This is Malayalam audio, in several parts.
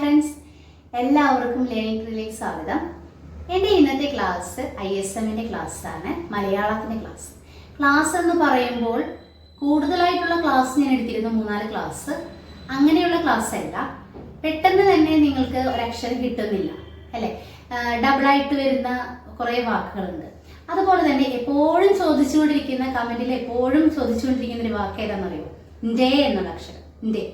ഫ്രണ്ട്സ് എല്ലാവർക്കും ലേണിംഗ് ട്രീയിലേക്ക് സ്വാഗതം. എന്റെ ഇന്നത്തെ ക്ലാസ് ഐ എസ് എമ്മിന്റെ ക്ലാസ്സാണ് മലയാളത്തിന്റെ ക്ലാസ് ക്ലാസ് എന്ന് പറയുമ്പോൾ കൂടുതലായിട്ടുള്ള ക്ലാസ് ഞാൻ എടുത്തിരുന്നു മൂന്നാൽ ക്ലാസ് അങ്ങനെയുള്ള ക്ലാസ് അല്ല. പെട്ടെന്ന് തന്നെ നിങ്ങൾക്ക് ഒരക്ഷരം കിട്ടുന്നില്ല അല്ലേ? ഡബിളായിട്ട് വരുന്ന കുറേ വാക്കുകളുണ്ട്. അതുപോലെ തന്നെ എപ്പോഴും ചോദിച്ചുകൊണ്ടിരിക്കുന്ന കമന്റിൽ എപ്പോഴും ചോദിച്ചുകൊണ്ടിരിക്കുന്ന ഒരു വാക്ക് ഏതാണെന്നറിയോ? ഡേ എന്നുള്ള അക്ഷരം. ഡേ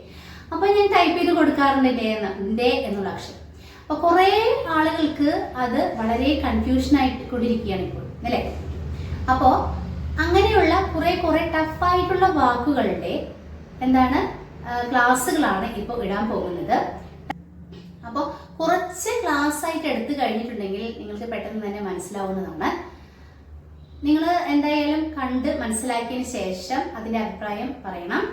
അപ്പൊ ഞാൻ ടൈപ്പ് ചെയ്ത് കൊടുക്കാറുണ്ട് ഡേ എന്ന ഡേ എന്നുള്ള അക്ഷരം. അപ്പൊ കുറെ ആളുകൾക്ക് അത് വളരെ കൺഫ്യൂഷൻ ആയിട്ട് കൊണ്ടിരിക്കുകയാണ് ഇപ്പോൾ അല്ലേ? അപ്പോ അങ്ങനെയുള്ള കുറെ കുറെ ടഫായിട്ടുള്ള വാക്കുകളുടെ എന്താണ് ക്ലാസ്സുകളാണ് ഇപ്പോൾ ഇടാൻ പോകുന്നത്. അപ്പോൾ കുറച്ച് ക്ലാസ് ആയിട്ട് എടുത്തു കഴിഞ്ഞിട്ടുണ്ടെങ്കിൽ നിങ്ങൾക്ക് പെട്ടെന്ന് തന്നെ മനസ്സിലാവുന്നതാണ്. നിങ്ങൾ എന്തായാലും കണ്ട് മനസ്സിലാക്കിയതിന് ശേഷം അതിന്റെ അഭിപ്രായം പറയണം.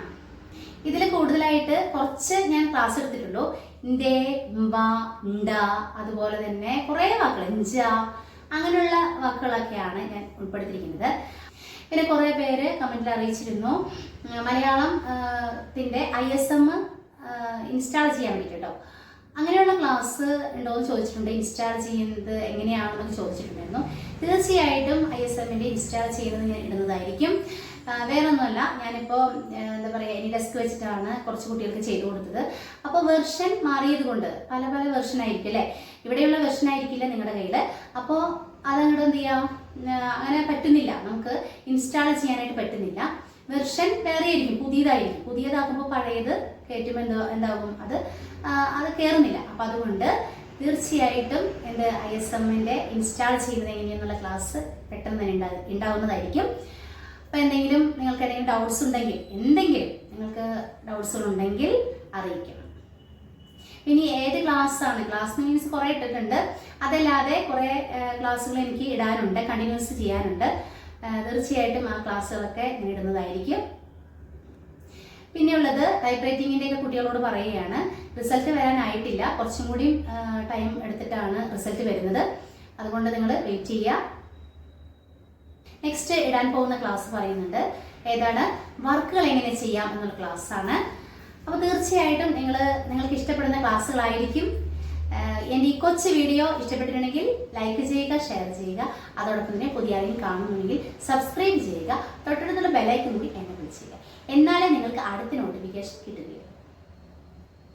ഇതിൽ കൂടുതലായിട്ട് കുറച്ച് ഞാൻ ക്ലാസ് എടുത്തിട്ടുള്ളൂ. mb ഉണ്ട അതുപോലെ തന്നെ കുറേ വാക്കുകൾ ഇഞ്ച അങ്ങനെയുള്ള വാക്കുകളൊക്കെയാണ് ഞാൻ ഉൾപ്പെടുത്തിയിരിക്കുന്നത്. പിന്നെ കുറേ പേര് കമന്റിൽ അറിയിച്ചിരുന്നു. മലയാളം ആ, ത്തിന്റെ ഐ എസ് എം ഇൻസ്റ്റാൾ ചെയ്യാൻ വേണ്ടിയിട്ട് കേട്ടോ അങ്ങനെയുള്ള ക്ലാസ് ഉണ്ടോ എന്ന് ചോദിച്ചിട്ടുണ്ട്. ഇൻസ്റ്റാൾ ചെയ്യുന്നത് എങ്ങനെയാണെന്നൊക്കെ ചോദിച്ചിട്ടുണ്ടായിരുന്നു. തീർച്ചയായിട്ടും ഐ എസ് എമ്മിന്റെ ഇൻസ്റ്റാൾ ചെയ്യുന്നത് ഞാൻ ഇടുന്നതായിരിക്കും. വേറെ വേറൊന്നുമല്ല ഞാനിപ്പോൾ എന്താ പറയുക എനി ഡെസ്ക് വെച്ചിട്ടാണ് കുറച്ച് കുട്ടികൾക്ക് ചെയ്തു കൊടുത്തത്. അപ്പോൾ വെർഷൻ മാറിയത് കൊണ്ട് പല പല വെർഷൻ ആയിരിക്കും അല്ലേ? ഇവിടെയുള്ള വെർഷൻ ആയിരിക്കില്ല നിങ്ങളുടെ കയ്യിൽ അപ്പോൾ അതങ്ങോട്ട് എന്ത് ചെയ്യാം? അങ്ങനെ പറ്റുന്നില്ല. നമുക്ക് ഇൻസ്റ്റാൾ ചെയ്യാനായിട്ട് പറ്റുന്നില്ല. വെർഷൻ വേറെ ആയിരിക്കും പുതിയതായിരിക്കും. പുതിയതാക്കുമ്പോൾ പഴയത് കയറ്റുമ്പോൾ എന്തോ എന്താകും അത്? അത് കയറുന്നില്ല അപ്പം അതുകൊണ്ട് തീർച്ചയായിട്ടും എന്റെ ഐ എസ് എമ്മിന്റെ ഇൻസ്റ്റാൾ ചെയ്യുന്നത് എങ്ങനെയെന്നുള്ള ക്ലാസ് പെട്ടെന്ന് തന്നെ ഉണ്ടാ ഉണ്ടാവുന്നതായിരിക്കും. അപ്പോൾ എന്തെങ്കിലും നിങ്ങൾക്ക് എന്തെങ്കിലും ഡൗട്ട്സ് ഉണ്ടെങ്കിൽ എന്തെങ്കിലും നിങ്ങൾക്ക് ഡൗട്ട്സുകൾ ഉണ്ടെങ്കിൽ അറിയിക്കണം. ഇനി ഏത് ക്ലാസ് ആണ് ക്ലാസ് മീൻസ് കുറേ ഇട്ടിട്ടുണ്ട്. അതല്ലാതെ കുറേ ക്ലാസ്സുകൾ എനിക്ക് ഇടാനുണ്ട് കണ്ടിന്യൂസ് ചെയ്യാനുണ്ട്. തീർച്ചയായിട്ടും ആ ക്ലാസ്സുകളൊക്കെ നേടുന്നതായിരിക്കും. പിന്നെയുള്ളത് ടൈപ്പ് റൈറ്റിങ്ങിന്റെ ഒക്കെ കുട്ടികളോട് പറയുകയാണ് റിസൾട്ട് വരാനായിട്ടില്ല. കുറച്ചും കൂടി ടൈം എടുത്തിട്ടാണ് റിസൾട്ട് വരുന്നത്. അതുകൊണ്ട് നിങ്ങൾ വെയിറ്റ് ചെയ്യുക. നെക്സ്റ്റ് ഇടാൻ പോകുന്ന ക്ലാസ് പറയുന്നുണ്ട് ഏതാണ്? വർക്കുകൾ എങ്ങനെ ചെയ്യാം എന്നുള്ള ക്ലാസ് ആണ്. അപ്പോൾ തീർച്ചയായിട്ടും നിങ്ങൾ നിങ്ങൾക്ക് ഇഷ്ടപ്പെടുന്ന ക്ലാസ്സുകളായിരിക്കും എന്റെ ഈ കൊച്ചു വീഡിയോ ഇഷ്ടപ്പെട്ടിട്ടുണ്ടെങ്കിൽ ലൈക്ക് ചെയ്യുക ഷെയർ ചെയ്യുക. അതോടൊപ്പം തന്നെ പുതിയ ആരെങ്കിലും കാണുന്നുണ്ടെങ്കിൽ സബ്സ്ക്രൈബ് ചെയ്യുക. തൊട്ടടുത്തുള്ള ബെലൈക്കൻ കൂടി എന്നെ ചെയ്യുക. എന്നാലേ നിങ്ങൾക്ക് അടുത്ത നോട്ടിഫിക്കേഷൻ കിട്ടുകയുള്ളൂ.